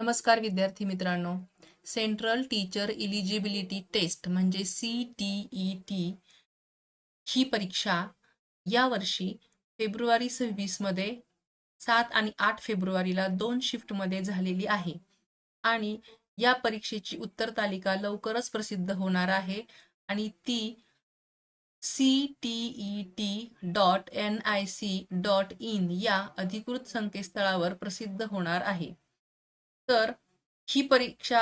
नमस्कार विद्यार्थी मित्रांनो. सेंट्रल टीचर इलिजिबिलिटी टेस्ट म्हणजे सी टी ई टी ही परीक्षा यावर्षी फेब्रुवारी सव्वीसमध्ये सात आणि आठ फेब्रुवारीला दोन शिफ्टमध्ये झालेली आहे. आणि या परीक्षेची उत्तर तालिका लवकरच प्रसिद्ध होणार आहे आणि ती C T E T dot N I C dot in या अधिकृत संकेतस्थळावर प्रसिद्ध होणार आहे. तर ही परीक्षा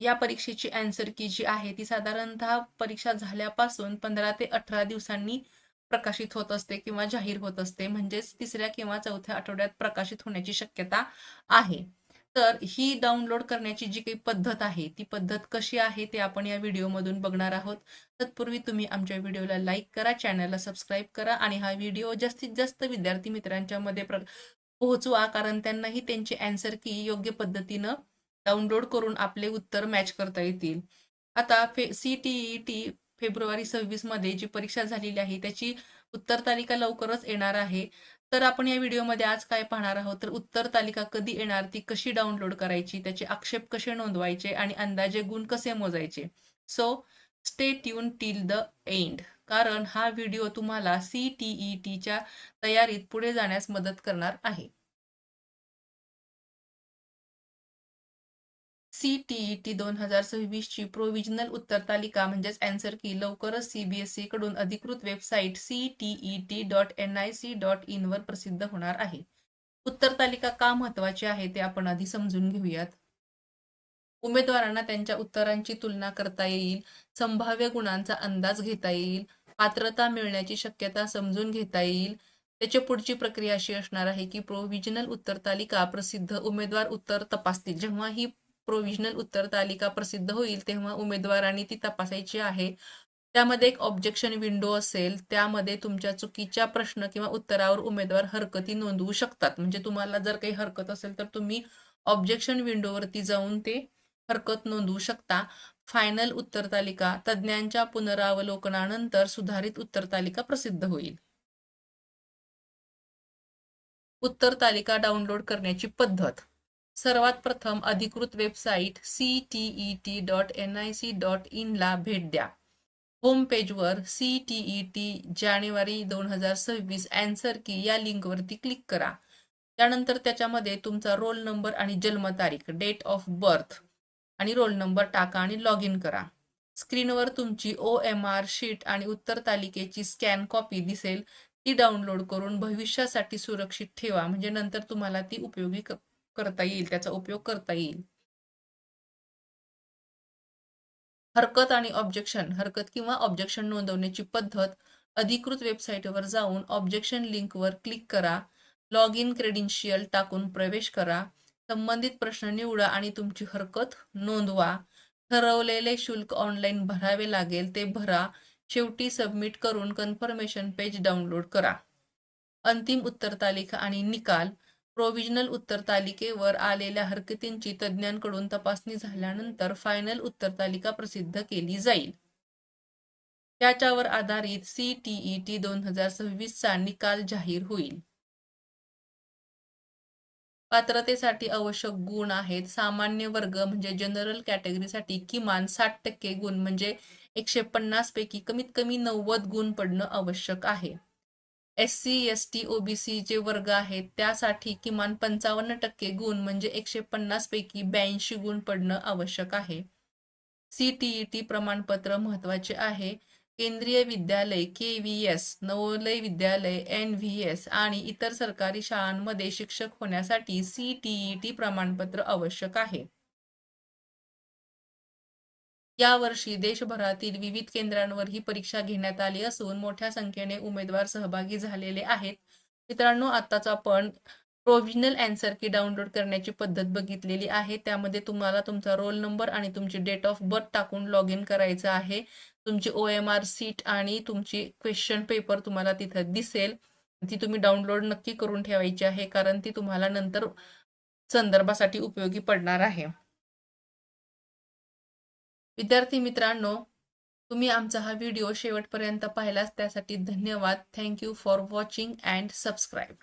या परीक्षेची अँसर की जी आहे ती साधारणतः परीक्षा झाल्यापासून पंधरा ते अठरा दिवसांनी प्रकाशित होत असते किंवा जाहीर होत असते. म्हणजेच तिसऱ्या किंवा चौथ्या आठवड्यात प्रकाशित होण्याची शक्यता आहे. तर ही डाउनलोड करण्याची जी काही पद्धत आहे ती पद्धत कशी आहे ते आपण या व्हिडिओमधून बघणार आहोत. तत्पूर्वी तुम्ही आमच्या व्हिडिओला लाईक करा चॅनलला सबस्क्राईब करा आणि हा व्हिडिओ जास्तीत जास्त विद्यार्थी मित्रांच्या मध्ये प्र पोहोचवा कारण त्यांनाही त्यांची अँसर की योग्य पद्धतीनं डाउनलोड करून आपले उत्तर मॅच करता येतील. आता फे सी टी ई टी फेब्रुवारी सव्वीसमध्ये जी परीक्षा झालेली आहे त्याची उत्तर तालिका लवकरच येणार आहे. तर आपण या व्हिडिओमध्ये आज काय पाहणार आहोत? तर उत्तर तालिका कधी येणार ती कशी डाउनलोड करायची त्याचे आक्षेप कसे नोंदवायचे आणि अंदाजे गुण कसे मोजायचे? So stay tuned till the end कारण हा व्हिडिओ तुम्हाला सी टी ई टीच्या तयारीत पुढे जाण्यास मदत करणार आहे. सी टी ई टी दोन हजार सव्वीसची प्रोव्हिजनल उत्तर तालिका म्हणजेच अँसर की लवकरच सीबीएसई कडून अधिकृत website C T E T dot N I C dot इनवर प्रसिद्ध होणार आहे. उत्तर तालिका का महत्वाची आहे ते आपण आधी समजून घेऊयात. उमेदवारांना त्यांच्या उत्तरांची तुलना करता येईल संभाव्य गुणांचा अंदाज घेता येईल पात्रता मिळण्याची शक्यता समजून घेता येईल. त्याच्या पुढची प्रक्रिया अशी असणार आहे की प्रोव्हिजनल उत्तर तालिका प्रसिद्ध उमेदवार उत्तर तपासतील. जेव्हा ही प्रोव्हिजनल उत्तर तालिका प्रसिद्ध होईल तेव्हा उमेदवारांनी ती तपासायची आहे. त्यामध्ये एक ऑब्जेक्शन विंडो असेल त्यामध्ये तुमच्या चुकीच्या प्रश्न किंवा उत्तरावर उमेदवार हरकती नोंदवू शकतात. म्हणजे तुम्हाला जर काही हरकत असेल तर तुम्ही ऑब्जेक्शन विंडोवरती जाऊन ते हरकत नोंदवू शकता. फायनल उत्तर तालिका तज्ज्ञांच्या पुनरावलोकनानंतर सुधारित उत्तर तालिका प्रसिद्ध होईल. उत्तर तालिका डाउनलोड करण्याची पद्धत. सर्वात प्रथम अधिकृत website C T E T dot N I C dot इनला भेट द्या. होम पेजवर सी टी ई टी जानेवारी दोन हजार सव्वीस अँसर की या लिंकवरती क्लिक करा. त्यानंतर त्याच्यामध्ये तुमचा रोल नंबर आणि जन्मतारीख डेट ऑफ बर्थ आणि रोल नंबर टाका आणि लॉग इन करा. स्क्रीनवर तुमची ओ एम आर शीट आणि उत्तर तालिकेची स्कॅन कॉपी दिसेल ती डाउनलोड करून भविष्यासाठी सुरक्षित ठेवा. म्हणजे नंतर तुम्हाला ती उपयोगी करता येईल त्याचा उपयोग करता येईल. हरकत आणि ऑब्जेक्शन हरकत किंवा ऑब्जेक्शन नोंदवण्याची पद्धत अधिकृत वेबसाईटवर जाऊन ऑब्जेक्शन लिंकवर क्लिक करा. लॉग इन क्रेडेन्शियल टाकून प्रवेश करा. संबंधित प्रश्न निवडा आणि तुमची हरकत नोंदवा. ठरवलेले शुल्क ऑनलाईन भरावे लागेल ते भरा. शेवटी सबमिट करून कन्फर्मेशन पेज डाउनलोड करा. अंतिम उत्तर तालिका आणि निकाल. प्रोव्हिजनल उत्तर तालिकेवर आलेल्या हरकतींची तज्ज्ञांकडून तपासणी झाल्यानंतर फायनल उत्तर तालिका प्रसिद्ध केली जाईल. त्याच्यावर आधारित सी टी ई टी दोन हजार सव्वीसचा निकाल जाहीर होईल. पात्रतेसाठी आवश्यक गुण आहेत. सामान्य वर्ग म्हणजे जनरल कॅटेगरीसाठी किमान साठ टक्के गुण म्हणजे एकशे पन्नास पैकी कमीत कमी नव्वद गुण पडणं आवश्यक आहे. S C S T OBC जे वर्ग आहेत त्यासाठी किमान पंचावन्न टक्के गुण म्हणजे एकशे पन्नास पैकी ब्याऐंशी गुण पडणं आवश्यक आहे. सीटीईटी प्रमाणपत्र महत्त्वाचे आहे. केंद्रीय विद्यालय K V S Navodaya Vidyalaya N V S आणि इतर सरकारी शाळांमध्ये शिक्षक होण्यासाठी सी टी प्रमाणपत्र आवश्यक आहे. यावर्षी देशभरातील विविध केंद्रांवर ही परीक्षा घेण्यात आली असून मोठ्या संख्येने उमेदवार सहभागी झालेले आहेत. मित्रांनो आताच आपण प्रोव्हिजनल अँसर की डाउनलोड करण्याची पद्धत बघितलेली आहे. त्यामध्ये तुम्हाला तुमचा रोल नंबर आणि तुमची डेट ऑफ बर्थ टाकून लॉग इन करायचं आहे. तुमची ओ एम आर सीट आणि तुमची क्वेश्चन पेपर तुम्हाला तिथं दिसेल. ती तुम्ही डाउनलोड नक्की करून ठेवायची आहे कारण ती तुम्हाला नंतर संदर्भासाठी उपयोगी पडणार आहे. विद्यार्थी मित्रांनो तुम्ही आमचा हा व्हिडिओ शेवटपर्यंत पाहिलास त्यासाठी धन्यवाद. Thank you for watching and subscribe